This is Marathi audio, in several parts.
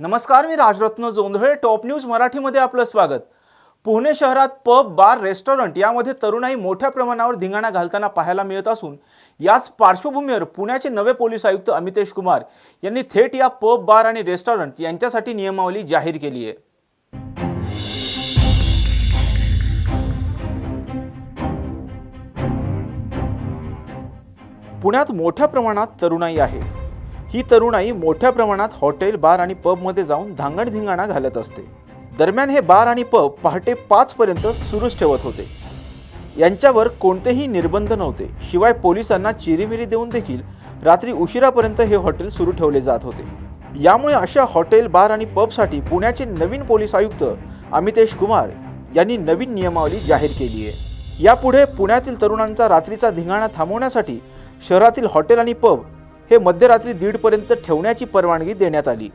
नमस्कार मी राजरत्न जोंधळे टॉप न्यूज मराठीमध्ये आपलं स्वागत. पुणे शहरात पब बार रेस्टॉरंट यामध्ये तरुणाई मोठ्या प्रमाणावर धिंगाणा घालताना पाहायला मिळत असून याच पार्श्वभूमीवर पुण्याचे नवे पोलीस आयुक्त अमितेश कुमार यांनी थेट या पब बार आणि रेस्टॉरंट यांच्यासाठी नियमावली जाहीर केली आहे. पुण्यात मोठ्या प्रमाणात तरुणाई आहे. ही तरुणाई मोठ्या प्रमाणात हॉटेल बार आणि पबमध्ये जाऊन धांगणधिंगाणा घालत असते. दरम्यान हे बार आणि पब पहाटे पाचपर्यंत सुरूच ठेवत होते. यांच्यावर कोणतेही निर्बंध नव्हते. शिवाय पोलिसांना चिरीमिरी देऊन देखील रात्री उशिरापर्यंत हे हॉटेल सुरू ठेवले जात होते. यामुळे अशा हॉटेल बार आणि पबसाठी पुण्याचे नवीन पोलीस आयुक्त अमितेश कुमार यांनी नवीन नियमावली जाहीर केली आहे. यापुढे पुण्यातील तरुणांचा रात्रीचा धिंगाणा थांबवण्यासाठी शहरातील हॉटेल आणि पब हे मध्यरात्री दीडपर्यंत ठेवण्याची परवानगी देण्यात आली.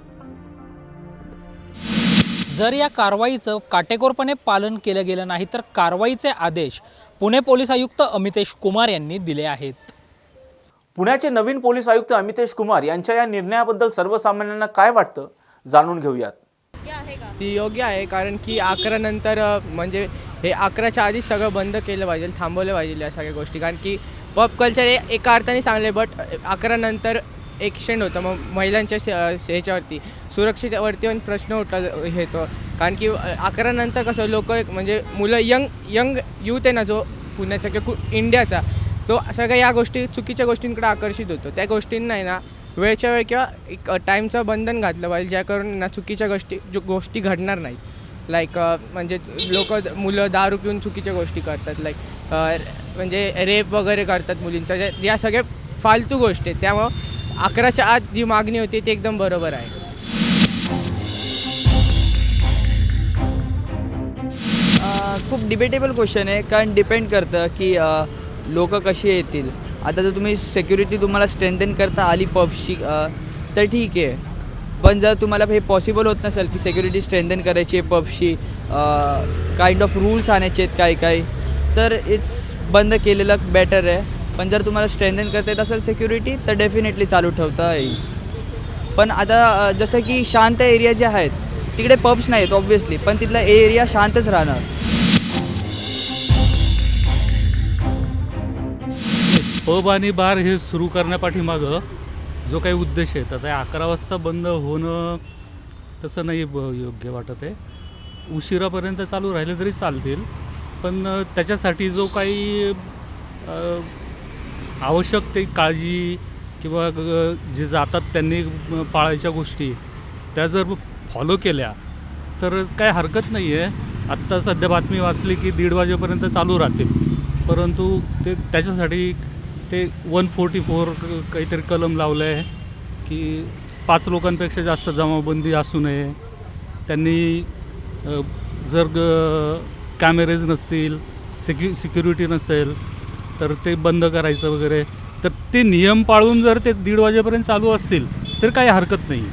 जर या कारवाईचं काटेकोरपणे पालन केलं गेलं नाही तर कारवाईचे आदेश पुणे पोलीस आयुक्त अमितेश कुमार यांनी दिले आहेत. पुण्याचे नवीन पोलीस आयुक्त अमितेश कुमार यांच्या या निर्णयाबद्दल सर्वसामान्यांना काय वाटतं जाणून घेऊयात. ती योग्य आहे कारण की अकरा नंतर म्हणजे हे अकराच्या आधीच सगळं बंद केलं पाहिजे थांबवलं पाहिजे या सगळ्या गोष्टी. कारण की पॉप कल्चर हे एका अर्थाने चांगले बट अकरा नंतर क्षण होतं. मग महिलांच्या ह्याच्यावरती सुरक्षेच्यावरती पण प्रश्न उठा येतो. कारण की अकरा नंतर कसं लोक म्हणजे मुलं यंग यंग यूथ आहे ना जो पुण्याचा किंवा कु- इंडियाचा तो सगळ्या या गोष्टी चुकीच्या गोष्टींकडे आकर्षित होतो. त्या गोष्टींना आहे ना वेळच्या वेळ किंवा एक टाईमचं बंधन घातलं पाहिजे ज्याकरून ना चुकीच्या गोष्टी जो गोष्टी घडणार नाहीत. लाईक म्हणजे लोक मुलं दारू पिऊन चुकीच्या गोष्टी करतात. लाईक म्हणजे रेप वगैरे करतात मुलींचा. या सगळ्या फालतू गोष्टी आहेत. त्यामुळं अकराच्या आत जी मागणी होती ती एकदम बरोबर आहे. खूप डिबेटेबल क्वेश्चन आहे. कारण डिपेंड करतं की लोक कशी येतील. आता जर तुम्ही सिक्युरिटी तुम्हाला स्ट्रेंथन करता आली पबशी तर ठीक आहे. पण जर तुम्हाला हे पॉसिबल होत नसेल की सिक्युरिटी स्ट्रेंथन करायची आहे पबशी काइंड ऑफ रूल्स आणायचे आहेत काही काही तर इट्स बंद केलेलं बेटर आहे. पण जर तुम्हाला स्ट्रेंथन करता येत असेल सिक्युरिटी तर डेफिनेटली चालू ठेवता येईल. पण आता जसं की शांत एरिया जे आहेत तिकडे पब्स नाहीत ऑब्व्हियसली पण तिथला एरिया शांतच राहणार. पब आणि बार हे सुरू करण्यापाठीमागं जो काही उद्देश आहे तर ते अकरा वाजता बंद होणं तसं नाही ब- योग्य वाटत आहे. उशिरापर्यंत चालू राहिले तरी चालतील. पण त्याच्यासाठी जो काही आवश्यक ते काळजी किंवा ग- जे जातात त्यांनी पाळायच्या गोष्टी त्या जर फॉलो केल्या तर काय हरकत नाही आहे आत्ता सध्या बातमी वाचली की दीड वाजेपर्यंत चालू राहतील परंतु ते त्याच्यासाठी ते वन फोर्टी फोर काहीतरी कलम लावलं आहे की पाच लोकांपेक्षा जास्त जमावबंदी असू नये. त्यांनी जर ग कॅमेरेज नसतील सिक्यु सिक्युरिटी नसेल तर ते बंद करायचं वगैरे. तर ते नियम पाळून जर ते दीड वाजेपर्यंत चालू असतील तर काही हरकत नाही.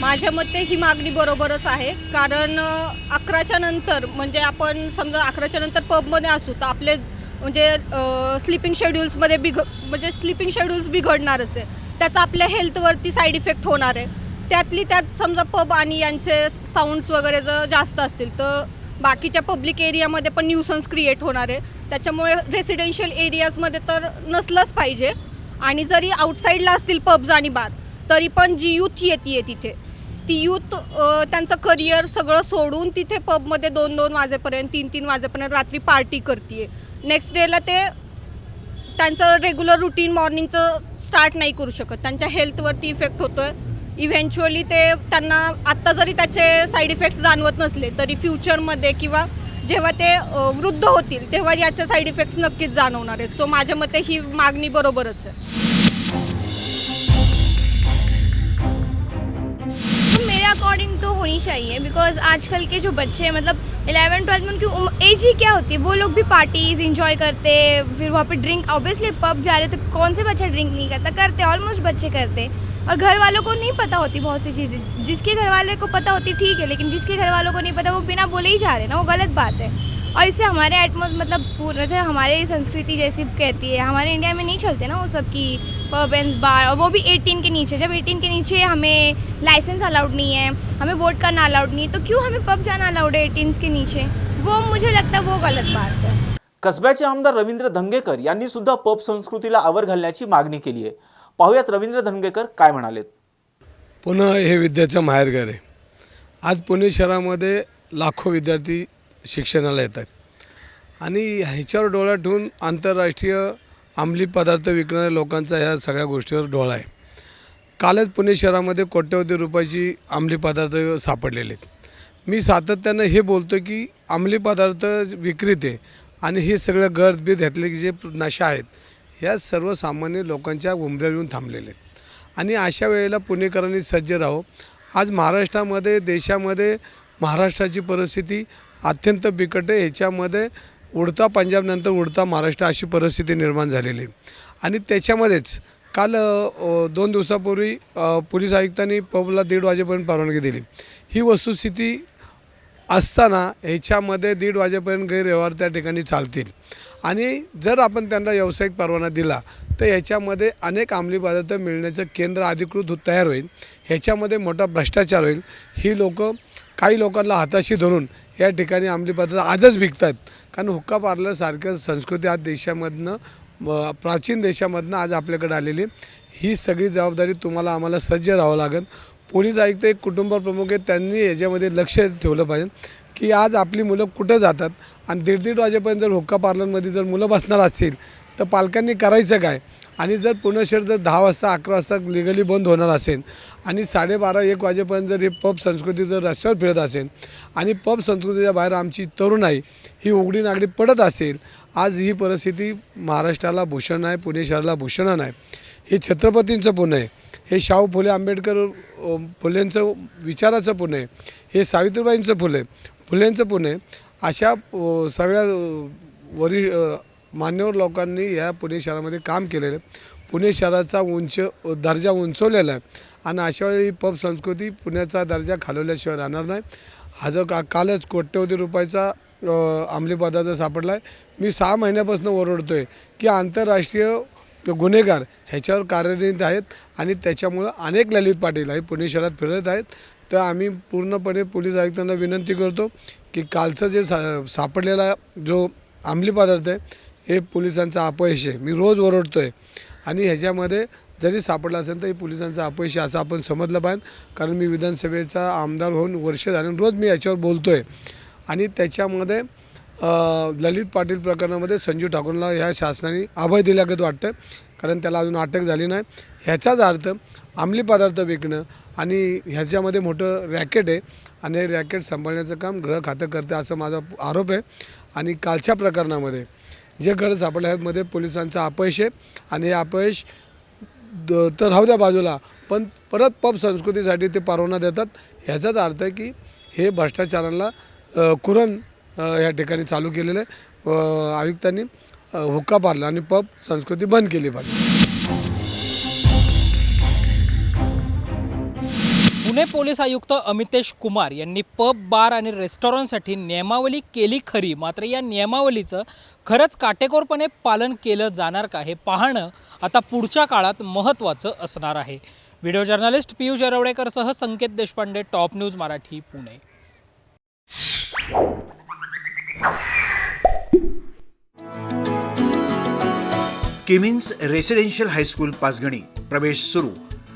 माझ्या मते ही मागणी बरोबरच आहे. कारण अकराच्या नंतर म्हणजे आपण समजा अकराच्या नंतर पबमध्ये असू तर आपले म्हणजे स्लिपिंग शेड्यूल्समध्ये बिघ म्हणजे स्लिपिंग शेड्यूल्स बिघडणारच आहे. त्याचा आपल्या हेल्थवरती साईड इफेक्ट होणार आहे. त्यातली त्यात समजा पब आणि यांचे साऊंड्स वगैरे जर जास्त असतील तर बाकीच्या पब्लिक एरियामध्ये पण न्यूसन्स क्रिएट होणार आहे. त्याच्यामुळे रेसिडेन्शियल एरियाजमध्ये तर नसलंच पाहिजे. आणि जरी आउटसाईडला असतील पब्ज आणि बार तरी पण जी यूथ येते आहे तिथे. ती यूथ त्यांचं करिअर सगळं सोडून तिथे पबमध्ये दोन दोन वाजेपर्यंत तीन तीन वाजेपर्यंत रात्री पार्टी करते नेक्स्ट डेला ते त्यांचं रेग्युलर रुटीन मॉर्निंगचं स्टार्ट नाही करू शकत. त्यांच्या हेल्थवरती इफेक्ट होतो आहे इव्हेंच्युअली ते त्यांना आत्ता जरी त्याचे साईड इफेक्ट्स जाणवत नसले तरी फ्युचरमध्ये किंवा जेव्हा ते वृद्ध होतील तेव्हा याचे साईड इफेक्ट्स नक्कीच जाणवणार आहेत. सो माझ्या मते ही मागणी बरोबरच आहे. अकॉर्डिंग तो होनी चाहिए बिकॉज़ आजकल के जो बच्चे हैं मतलब इलेवन ट्वेल्थ में उनकी एज ही क्या होती है? वो लोग भी पार्टीज़ इंजॉय करते, फिर वहाँ पे ड्रिंक ऑब्वियसली पब जा रहे तो कौन से बच्चा ड्रिंक नहीं करता? करते ऑलमोस्ट बच्चे करते। और घर वालों को नहीं पता होती बहुत सी चीज़ें। जिसके घर वाले को पता होती, ठीक है, लेकिन जिसके घर वालों को नहीं पता, वो बिना बोले ही जा रहे ना, वो गलत बात है। और इससे हमारे एटमोस मतलब पूरा जैसे हमारी संस्कृति जैसी कहती है हमारे इंडिया में नहीं चलते ना वो सब की पब एंड बार और वो भी 18 के नीचे। जब 18 के नीचे हमें लाइसेंस अलाउड नहीं है हमें वोट करना अलाउड नहीं है तो क्यों हमें पब जाना अलाउड है 18 के नीचे? वो मुझे लगता है वो गलत बात है। कसब्याचे आमदार रवींद्र धंगेकर यांनी सुद्धा पब संस्कृतीला आवर घालण्याची मागणी केली आहे. पाहुयात रवींद्र धंगेकर काय म्हणालेत. पुन्हा हे विद्याचं माहेरघर आहे. आज पुणे शहरामध्ये लाखो विद्यार्थी शिक्षणाला येत आहेत. आणि ह्याच्यावर डोळा ठेवून आंतरराष्ट्रीय अंमली पदार्थ विकणाऱ्या लोकांचा ह्या सगळ्या गोष्टीवर डोळा आहे. कालच पुणे शहरामध्ये कोट्यवधी रुपयाची अंमली पदार्थ सापडलेले आहेत. मी सातत्यानं हे बोलतो की अंमली पदार्थ विक्रेते आणि हे सगळं गर्द बीत घेतले की जे नशा आहेत ह्या सर्वसामान्य लोकांच्या उमद्यावर येऊन थांबलेले आहेत. आणि अशा वेळेला पुणेकरांनी सज्ज राहो. आज महाराष्ट्रामध्ये देशामध्ये महाराष्ट्राची परिस्थिती अत्यंत बिकट आहे. ह्याच्यामध्ये उडता पंजाबनंतर उडता महाराष्ट्र अशी परिस्थिती निर्माण झालेली आणि त्याच्यामध्येच काल दोन दिवसापूर्वी पोलीस आयुक्तांनी पबला दीड वाजेपर्यंत परवानगी दिली. ही वस्तुस्थिती असताना ह्याच्यामध्ये दीड वाजेपर्यंत गैरव्यवहार त्या ठिकाणी चालतील. आणि जर आपण त्यांना व्यावसायिक परवाना दिला तर ह्याच्यामध्ये अनेक अंमली पदार्थ मिळण्याचं केंद्र अधिकृत तयार होईल. ह्याच्यामध्ये मोठा भ्रष्टाचार होईल. ही लोकं काही लोकांना हाताशी धरून या ठिकाणी अंमली पदार्थ आजच विकतात. कारण हुक्का पार्लरसारख्या संस्कृती आज देशामधनं व प्राचीन देशामधनं आज आपल्याकडे आलेली ही सगळी जबाबदारी तुम्हाला आम्हाला सज्ज राहावं लागेल. पोलीस आयुक्त एक कुटुंब प्रमुख आहेत त्यांनी याच्यामध्ये लक्ष ठेवलं पाहिजे की आज आपली मुलं कुठं जातात? आणि दीड दीड वाजेपर्यंत जर हुक्का पार्लरमध्ये जर मुलं बसणार असतील तर पालकांनी करायचं काय? आणि जर पुणे शहर जर दहा वाजता अकरा वाजता लिगली बंद होणार असेल आणि साडेबारा एक वाजेपर्यंत जर हे पब संस्कृती जर रस्त्यावर फिरत असेल आणि पब संस्कृतीच्या बाहेर आमची तरुणाई ही उघडी नागडी पडत असेल आज ही परिस्थिती महाराष्ट्राला भूषण आहे पुणे शहराला भूषण नाही. हे छत्रपतींचं पुणे आहे. हे शाहू फुले आंबेडकर फुलेंचं विचाराचं पुणे आहे. हे सावित्रीबाईंचं फुले फुलेंचं पुणे अशा सगळ्या अ, वरि मान्यवर लोकांनी या पुणे शहरामध्ये काम केलेलं आहे. पुणे शहराचा उंच दर्जा उंचवलेला आहे. आणि अशा वेळी पब संस्कृती पुण्याचा दर्जा खालवल्याशिवाय राहणार नाही. हा जो का कालच कोट्यवधी रुपयाचा अ, अंमली पदार्थ सापडला आहे. मी सहा महिन्यापासून ओरडतो आहे की आंतरराष्ट्रीय गुन्हेगार ह्याच्यावर कार्यरत आहेत आणि त्याच्यामुळं अनेक ललित पाटील हे पुणे शहरात फिरत आहेत. तर आम्ही पूर्णपणे पोलीस आयुक्तांना विनंती करतो की कालचं जे सा सापडलेला जो अंमली पदार्थ आहे हे पोलिसांचं अपयश आहे. मी रोज ओरडतो आहे आणि ह्याच्यामध्ये जरी सापडला असेल तर हे पोलिसांचं अपयश आहे असं आपण समजलं पाहिजे. कारण मी विधानसभेचा आमदार होऊन वर्ष झाले रोज मी याच्यावर बोलतो आहे आणि त्याच्यामध्ये ललित पाटील प्रकरणामध्ये संजू ठाकूरला ह्या शासनाने अभय दिल्यागत वाटतं कारण त्याला अजून अटक झाली नाही. ह्याचाच अर्थ अंमली पदार्थ विकणं आणि ह्याच्यामध्ये मोठं रॅकेट आहे. आणि हे रॅकेट सांभाळण्याचं काम गृह खातं करते असं माझा आरोप आहे. आणि कालच्या प्रकरणामध्ये जे गरज सापडल्या आहेत मध्ये पोलिसांचं अपयश आहे आणि हे अपयश द तर राहू द्या बाजूला पण परत पब संस्कृतीसाठी ते परवाना देतात. ह्याचाच अर्थ आहे की हे भ्रष्टाचाराला कुरण या ठिकाणी चालू केलेलं आहे. आयुक्तांनी हुक्का पारला आणि पब संस्कृती बंद केली पाहिजे. पुणे पोलीस आयुक्त अमितेश कुमार यांनी पब बार आणि रेस्टॉरंटसाठी नियमावली केली खरी. मात्र या नियमावलीचं खरंच काटेकोरपणे पालन केलं जाणार का हे पाहणं आता पुढच्या काळात महत्त्वाचं असणार आहे. Video journalist Piyush येरवडेकरसह Sanket Deshpande top news Marathi Pune. Kimmins residential high school Panchgani. प्रवेश सुरू.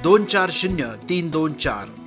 दोन चार शून्य तीन दोन चार.